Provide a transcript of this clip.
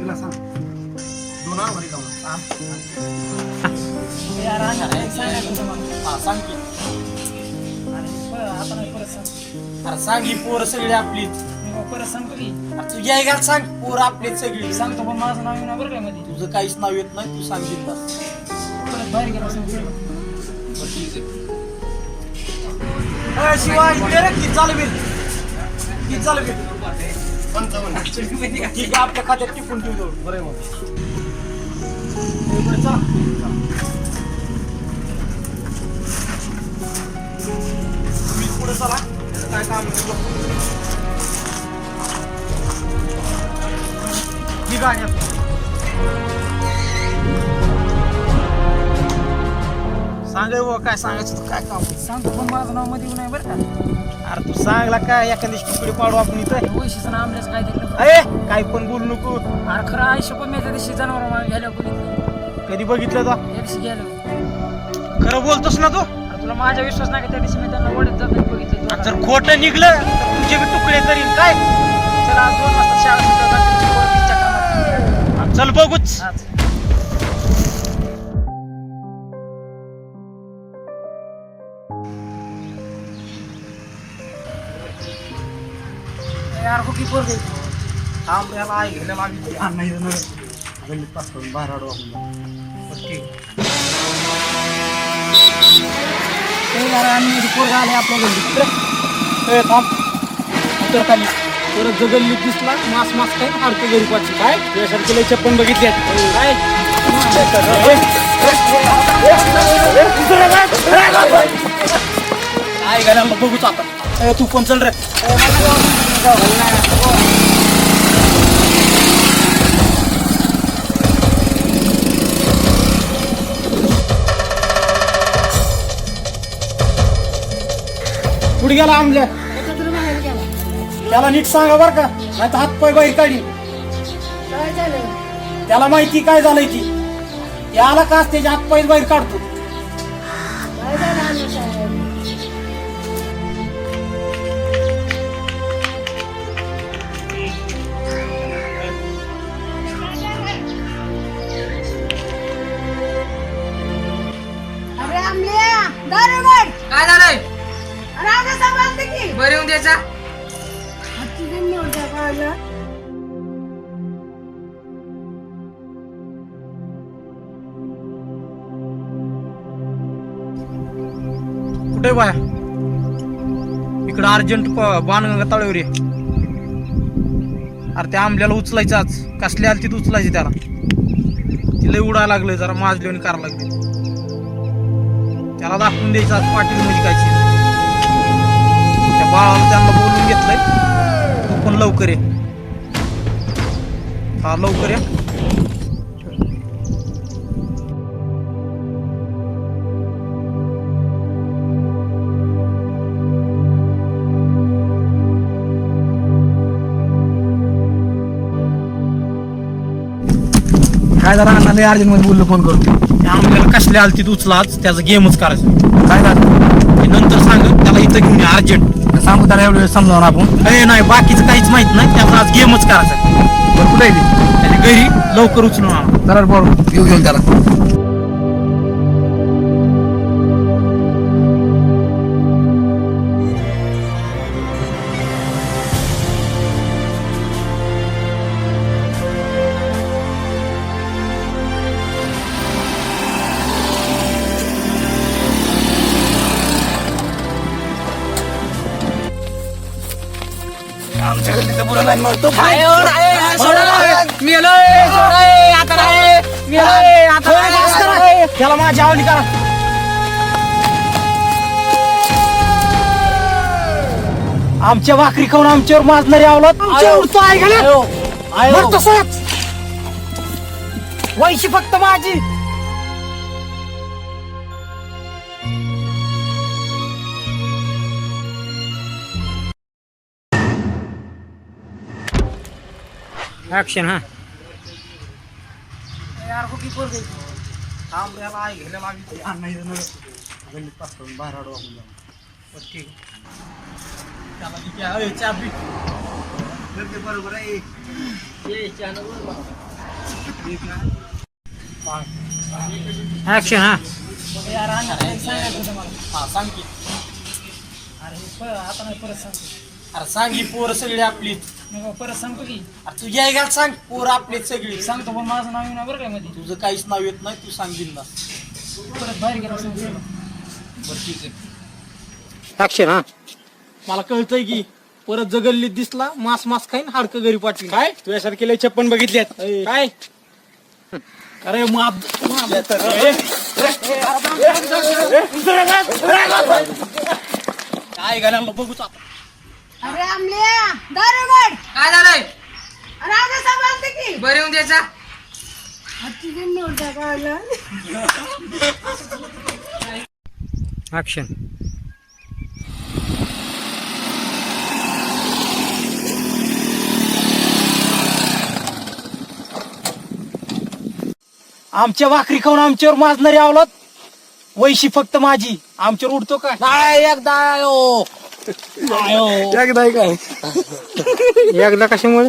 तुला सांग. दोन सांगायचं तुम्हाला. हा. सांग की. आणि परत- आता नाही परत सांग. अरे सांग ही पोरं सगळी आपलीच मी मग परत सांगतो की. अरे तू याय घाल सांग पोरं आपलीच सगळी. सांगतो पण माझं नाव येणार बरं का मध्ये? तुझं काहीच नाव येत नाही तू सांग बिंदास परत बाहेर गेला अरे शिवाय चालू बिल? किती चालू बिल? पंचावन्न ठीक आहे आपल्या खात्यात टिपून ठेवतो. बरं मग. तुम्ही पुढे चला. काय काम आहे? ही गाडी आपली. सांगाय बुवा काय सांगायचं तर काय काम? सांगतो पण माझं नावमध्ये येऊ नये बरं का? अरे तू सांगला काय एखादी तुकडे पाडू आपण इथं? वैशीचं नाव आमल्याच काय तरी अरे काय पण बोलू नको. अरे खरं आयुष्य पण मी त्या दिवशी जनावर मला घ्यायला बघितलं. कधी बघितलं तो? त्या दिवशी गेलो. खरं बोलतोस ना तू? अरे तुला माझा विश्वास नाही का त्या दिवशी मी त्यांना ओढत जात बघितलं आणि जर खोटं निघलं तर तुझे बी तुकडे करीन काय? चला आज दोन वाजता शाळा. चल बघूच. यार हो की पोरगी थांब याला आई घ्यायला लागली हा, नाही जाणार. गल्लीत पास करून बाहेर आडू आपण ठीक आले आपल्या थांब खाली परत दिसला मास मास काय हाडकं घरी पाचशे काय तुझ्यासारखे लय चप्पन बघितले काय काय बघूच आता तू पण चल रे. कुठे गेला आमल्या त्याला नीट सांगा बर का नाही तर हात पाय बाहेर काढी. त्याला माहिती काय झालंय ती याला का त्याच्या हात पाय बाहेर काढतो? दारुगड काय झालंय? अरे आम्ही सांभाळते की? बरं येऊन द्यायचा हातची जण निवडता कळलं कुठे बाया इकडं अर्जंट बाणगंगा तळेवर ये. अरे त्या आंबल्याला उचलायचं आज. कसले आली तिथं उचलायची त्याला? तिला उडायला लागलं जरा माजल्याने करायला लागले त्याला दाखवून द्यायचं आज पाटील म्हणजे काय त्या बाळाला त्यांना बोलून घेतलंय. तू पण लवकर ये. हा लवकर या. काय जरा अण्णाने अर्जंटमध्ये बोललो फोन करून. आंबल्याला कसले आली तिथं उचला आज त्याचा गेमच करायचा. काय झालं? नंतर सांग त्याला इथं घेऊन ये अर्जंट. सांगू त्याला एवढं समजावून आपण. ए नाही बाकीचं काहीच माहीत नाही त्याचा आज गेमच करायचा बरं कुठे? त्याच्या घरी लवकर उचलून आणा. जरा बरोबर येऊ घेऊन त्याला. म्हणतो त्याला माझ्या आवली करा. आमच्या भाकरी खाऊन आमच्यावर माजणारी आवला तुमच्यावर तो आहे का बरं तसंच वैशी फक्त माझी. हा यार हो की पोरगी आंब्याला आई घ्यायला लागली अण्णा इथं नव्हे. गल्लीत पास करून बाहेर आडू आपण ठीक। त्याला किती आहे? ए, चाबी ते बरोबर आहे ऍक्शन हा। यार अण्णा एक सांगायचं होतं मला सांग की अरे हे आता नाही परत सांगतो अरे सांग ही पोरं सगळी आपली परत सांगतो की अरे तू याय घाल सांग पोरं आपलीच सगळी सांगतो पण माझं नाव येणार बरं काय मध्ये तुझं काहीच नाव येत नाही तू सांगील ना परत बाहेर गेला सांगतो बरं ठीक आहे ऍक्शन हा मला कळतंय की परत जगल्लीत दिसला मास मास खाईन हाडकं घरी पाठवीन काय तुझ्यासारखे लय छप्पन बघितल्यात काय अरे माप काय घालायला बघूच आपण अरे आमल्या दारुगड काय झालंय? राजा की. बरे येऊन द्यायचा. ऍक्शन आमच्या भाकरी खाऊन आमच्यावर माजणारी आवलात? वैशी फक्त माझी. आमच्यावर उडतो का नाही एकदा एकदा काय एकदा कशामुळे?